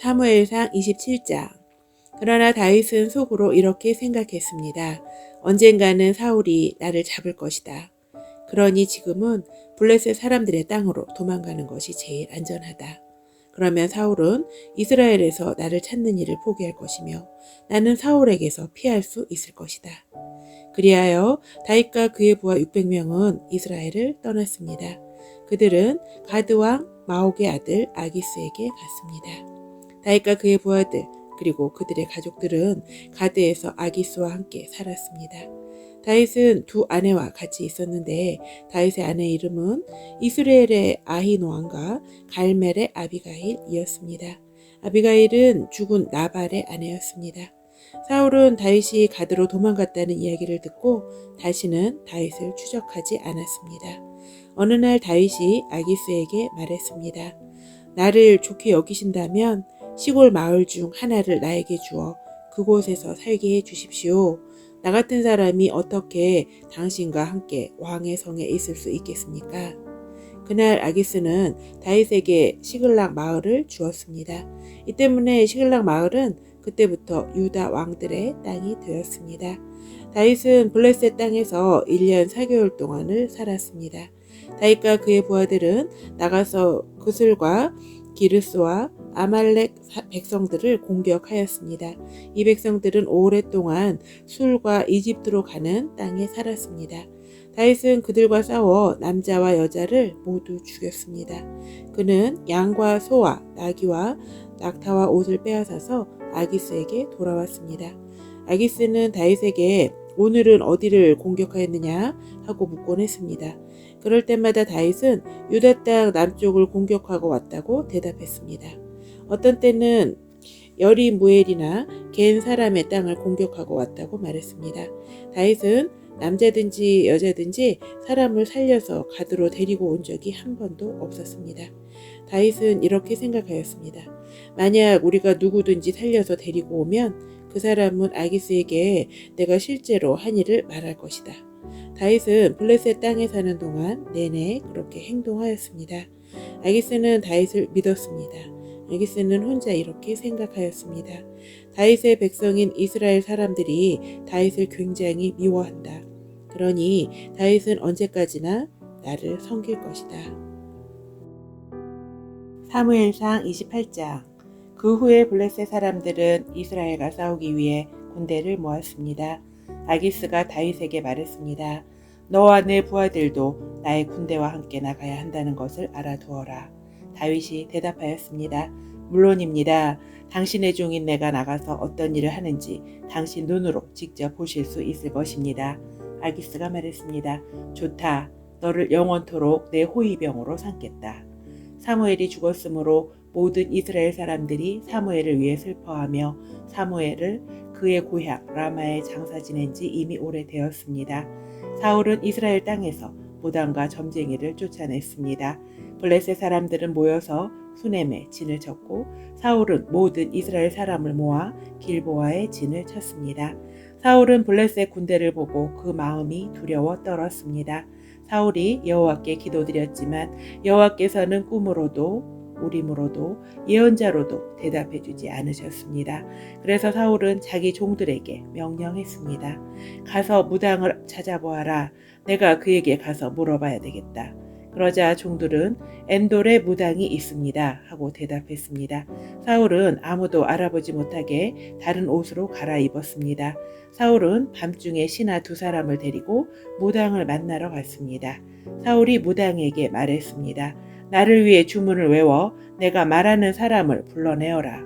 사무엘상 27장 그러나 다윗은 속으로 이렇게 생각했습니다. 언젠가는 사울이 나를 잡을 것이다. 그러니 지금은 블레셋 사람들의 땅으로 도망가는 것이 제일 안전하다. 그러면 사울은 이스라엘에서 나를 찾는 일을 포기할 것이며 나는 사울에게서 피할 수 있을 것이다. 그리하여 다윗과 그의 부하 600명은 이스라엘을 떠났습니다. 그들은 가드 왕 마옥의 아들 아기스에게 갔습니다. 다윗과 그의 부하들 그리고 그들의 가족들은 가드에서 아기스와 함께 살았습니다. 다윗은 두 아내와 같이 있었는데 다윗의 아내 이름은 이스라엘의 아히노암과 갈멜의 아비가일이었습니다. 아비가일은 죽은 나발의 아내였습니다. 사울은 다윗이 가드로 도망갔다는 이야기를 듣고 다시는 다윗을 추적하지 않았습니다. 어느 날 다윗이 아기스에게 말했습니다. 나를 좋게 여기신다면 시골 마을 중 하나를 나에게 주어 그곳에서 살게 해 주십시오. 나 같은 사람이 어떻게 당신과 함께 왕의 성에 있을 수 있겠습니까? 그날 아기스는 다윗에게 시글락 마을을 주었습니다. 이 때문에 시글락 마을은 그때부터 유다 왕들의 땅이 되었습니다. 다윗은 블레셋 땅에서 1년 4개월 동안을 살았습니다. 다윗과 그의 부하들은 나가서 그슬과 기르스와 아말렉 백성들을 공격하였습니다. 이 백성들은 오랫동안 술과 이집트로 가는 땅에 살았습니다. 다윗은 그들과 싸워 남자와 여자를 모두 죽였습니다. 그는 양과 소와 나귀와 낙타와 옷을 빼앗아서 아기스에게 돌아왔습니다. 아기스는 다윗에게 오늘은 어디를 공격하였느냐 하고 묻곤 했습니다. 그럴 때마다 다윗은 유다 땅 남쪽을 공격하고 왔다고 대답했습니다. 어떤 때는 여리 무엘이나 겐 사람의 땅을 공격하고 왔다고 말했습니다. 다윗은 남자든지 여자든지 사람을 살려서 가드로 데리고 온 적이 한 번도 없었습니다. 다윗은 이렇게 생각하였습니다. 만약 우리가 누구든지 살려서 데리고 오면 그 사람은 아기스에게 내가 실제로 한 일을 말할 것이다. 다윗은 블레셋 땅에 사는 동안 내내 그렇게 행동하였습니다. 아기스는 다윗을 믿었습니다. 아기스는 혼자 이렇게 생각하였습니다. 다윗의 백성인 이스라엘 사람들이 다윗을 굉장히 미워한다. 그러니 다윗은 언제까지나 나를 섬길 것이다. 사무엘상 28장 그 후에 블레셋 사람들은 이스라엘과 싸우기 위해 군대를 모았습니다. 아기스가 다윗에게 말했습니다. 너와 내 부하들도 나의 군대와 함께 나가야 한다는 것을 알아두어라. 다윗이 대답하였습니다. 물론입니다. 당신의 종인 내가 나가서 어떤 일을 하는지 당신 눈으로 직접 보실 수 있을 것입니다. 아기스가 말했습니다. 좋다. 너를 영원토록 내 호위병으로 삼겠다. 사무엘이 죽었으므로 모든 이스라엘 사람들이 사무엘을 위해 슬퍼하며 사무엘을 그의 고향 라마에 장사 지낸 지 이미 오래되었습니다. 사울은 이스라엘 땅에서 무당과 점쟁이를 쫓아냈습니다. 블레셋 사람들은 모여서 수넴에 진을 쳤고 사울은 모든 이스라엘 사람을 모아 길보아에 진을 쳤습니다. 사울은 블레셋 군대를 보고 그 마음이 두려워 떨었습니다. 사울이 여호와께 기도드렸지만 여호와께서는 꿈으로도 우림으로도 예언자로도 대답해 주지 않으셨습니다. 그래서 사울은 자기 종들에게 명령했습니다. 가서 무당을 찾아보아라. 내가 그에게 가서 물어봐야 되겠다. 그러자 종들은 엔돌에 무당이 있습니다. 하고 대답했습니다. 사울은 아무도 알아보지 못하게 다른 옷으로 갈아입었습니다. 사울은 밤중에 신하 두 사람을 데리고 무당을 만나러 갔습니다. 사울이 무당에게 말했습니다. 나를 위해 주문을 외워 내가 말하는 사람을 불러내어라.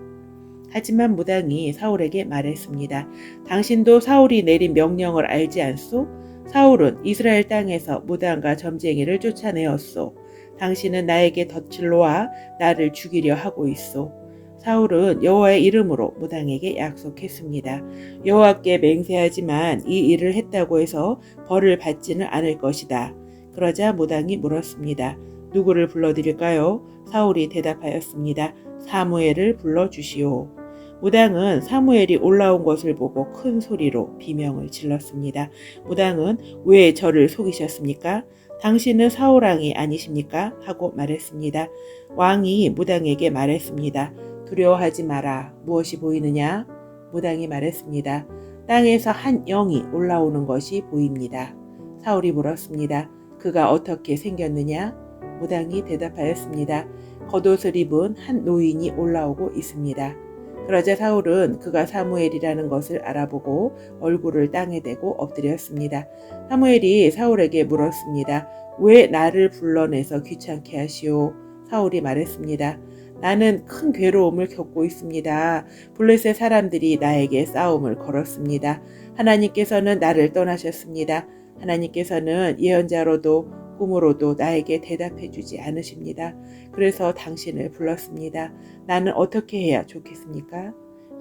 하지만 무당이 사울에게 말했습니다. 당신도 사울이 내린 명령을 알지 않소? 사울은 이스라엘 땅에서 무당과 점쟁이를 쫓아내었소. 당신은 나에게 덫을 놓아 나를 죽이려 하고 있소. 사울은 여호와의 이름으로 무당에게 약속했습니다. 여호와께 맹세하지만 이 일을 했다고 해서 벌을 받지는 않을 것이다. 그러자 무당이 물었습니다. 누구를 불러드릴까요? 사울이 대답하였습니다. 사무엘을 불러주시오. 무당은 사무엘이 올라온 것을 보고 큰 소리로 비명을 질렀습니다. 무당은 왜 저를 속이셨습니까? 당신은 사울왕이 아니십니까? 하고 말했습니다. 왕이 무당에게 말했습니다. 두려워하지 마라. 무엇이 보이느냐? 무당이 말했습니다. 땅에서 한 영이 올라오는 것이 보입니다. 사울이 물었습니다. 그가 어떻게 생겼느냐? 무당이 대답하였습니다. 겉옷을 입은 한 노인이 올라오고 있습니다. 그러자 사울은 그가 사무엘이라는 것을 알아보고 얼굴을 땅에 대고 엎드렸습니다. 사무엘이 사울에게 물었습니다. 왜 나를 불러내서 귀찮게 하시오? 사울이 말했습니다. 나는 큰 괴로움을 겪고 있습니다. 블레셋 사람들이 나에게 싸움을 걸었습니다. 하나님께서는 나를 떠나셨습니다. 하나님께서는 예언자로도 꿈으로도 나에게 대답해 주지 않으십니다. 그래서 당신을 불렀습니다. 나는 어떻게 해야 좋겠습니까?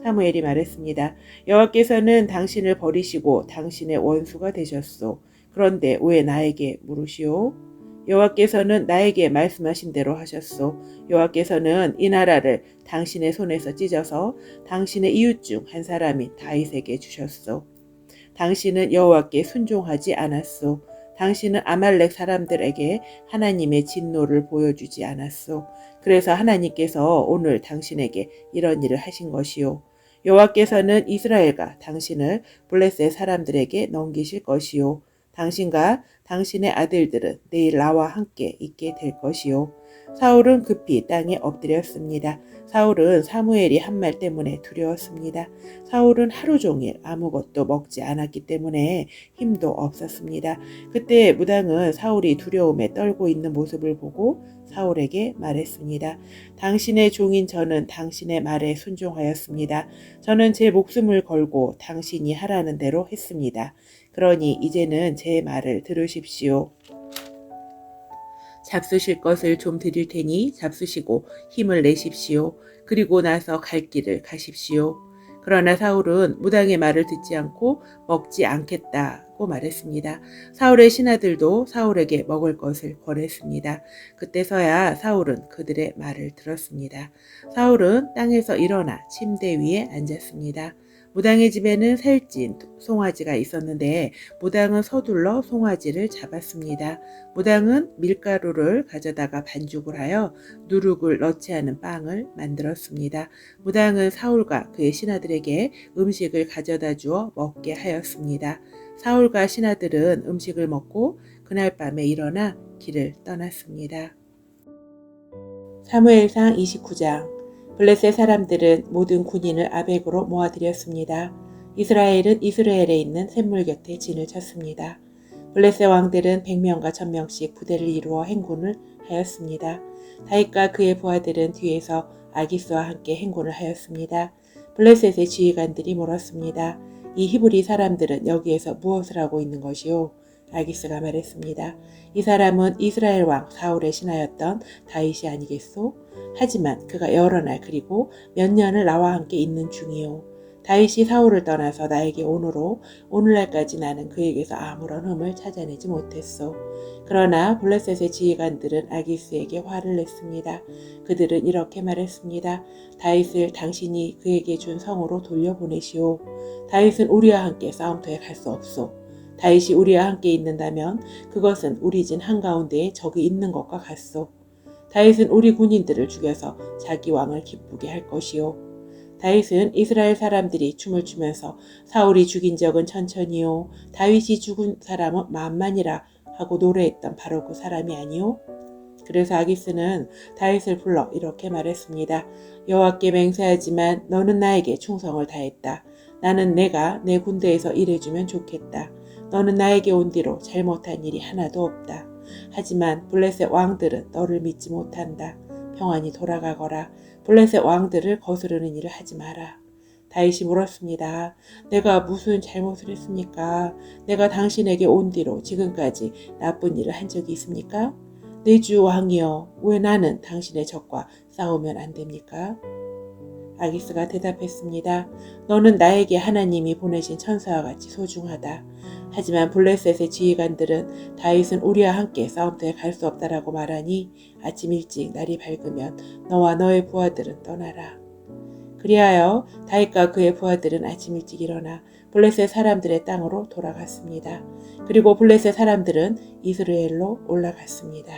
사무엘이 말했습니다. 여호와께서는 당신을 버리시고 당신의 원수가 되셨소. 그런데 왜 나에게 물으시오? 여호와께서는 나에게 말씀하신 대로 하셨소. 여호와께서는 이 나라를 당신의 손에서 찢어서 당신의 이웃 중 한 사람이 다윗에게 주셨소. 당신은 여호와께 순종하지 않았소. 당신은 아말렉 사람들에게 하나님의 진노를 보여주지 않았소. 그래서 하나님께서 오늘 당신에게 이런 일을 하신 것이요. 여호와께서는 이스라엘과 당신을 블레셋 사람들에게 넘기실 것이요. 당신과 당신의 아들들은 내일 나와 함께 있게 될 것이요. 사울은 급히 땅에 엎드렸습니다. 사울은 사무엘이 한 말 때문에 두려웠습니다. 사울은 하루 종일 아무것도 먹지 않았기 때문에 힘도 없었습니다. 그때 무당은 사울이 두려움에 떨고 있는 모습을 보고 사울에게 말했습니다. 당신의 종인 저는 당신의 말에 순종하였습니다. 저는 제 목숨을 걸고 당신이 하라는 대로 했습니다. 그러니 이제는 제 말을 들으십시오. 잡수실 것을 좀 드릴 테니 잡수시고 힘을 내십시오. 그리고 나서 갈 길을 가십시오. 그러나 사울은 무당의 말을 듣지 않고 먹지 않겠다고 말했습니다. 사울의 신하들도 사울에게 먹을 것을 권했습니다. 그때서야 사울은 그들의 말을 들었습니다. 사울은 땅에서 일어나 침대 위에 앉았습니다. 무당의 집에는 살찐 송아지가 있었는데 무당은 서둘러 송아지를 잡았습니다. 무당은 밀가루를 가져다가 반죽을 하여 누룩을 넣지 않은 빵을 만들었습니다. 무당은 사울과 그의 신하들에게 음식을 가져다 주어 먹게 하였습니다. 사울과 신하들은 음식을 먹고 그날 밤에 일어나 길을 떠났습니다. 사무엘상 29장 블레셋 사람들은 모든 군인을 아벡으로 모아들였습니다. 이스라엘은 이스라엘에 있는 샘물 곁에 진을 쳤습니다. 블레셋 왕들은 100명과 1000명씩 부대를 이루어 행군을 하였습니다. 다윗과 그의 부하들은 뒤에서 아기스와 함께 행군을 하였습니다. 블레셋의 지휘관들이 물었습니다. 이 히브리 사람들은 여기에서 무엇을 하고 있는 것이오? 아기스가 말했습니다. 이 사람은 이스라엘 왕 사울의 신하였던 다윗이 아니겠소? 하지만 그가 여러 날 그리고 몇 년을 나와 함께 있는 중이요. 다윗이 사울을 떠나서 나에게 오므로 오늘날까지 나는 그에게서 아무런 흠을 찾아내지 못했소. 그러나 블레셋의 지휘관들은 아기스에게 화를 냈습니다. 그들은 이렇게 말했습니다. 다윗을 당신이 그에게 준 성으로 돌려보내시오. 다윗은 우리와 함께 싸움터에 갈 수 없소. 다윗이 우리와 함께 있는다면 그것은 우리 진 한가운데에 적이 있는 것과 같소. 다윗은 우리 군인들을 죽여서 자기 왕을 기쁘게 할 것이요. 다윗은 이스라엘 사람들이 춤을 추면서 사울이 죽인 적은 천천히요. 다윗이 죽은 사람은 만만이라 하고 노래했던 바로 그 사람이 아니요. 그래서 아기스는 다윗을 불러 이렇게 말했습니다. 여호와께 맹세하지만 너는 나에게 충성을 다했다. 나는 내가 내 군대에서 일해주면 좋겠다. 너는 나에게 온 뒤로 잘못한 일이 하나도 없다. 하지만 블레셋 왕들은 너를 믿지 못한다. 평안히 돌아가거라. 블레셋 왕들을 거스르는 일을 하지 마라. 다윗이 물었습니다. 내가 무슨 잘못을 했습니까? 내가 당신에게 온 뒤로 지금까지 나쁜 일을 한 적이 있습니까? 내 주 왕이여, 왜 나는 당신의 적과 싸우면 안 됩니까? 아기스가 대답했습니다. 너는 나에게 하나님이 보내신 천사와 같이 소중하다. 하지만 블레셋의 지휘관들은 다윗은 우리와 함께 싸움터에 갈 수 없다라고 말하니 아침 일찍 날이 밝으면 너와 너의 부하들은 떠나라. 그리하여 다윗과 그의 부하들은 아침 일찍 일어나 블레셋 사람들의 땅으로 돌아갔습니다. 그리고 블레셋 사람들은 이스라엘로 올라갔습니다.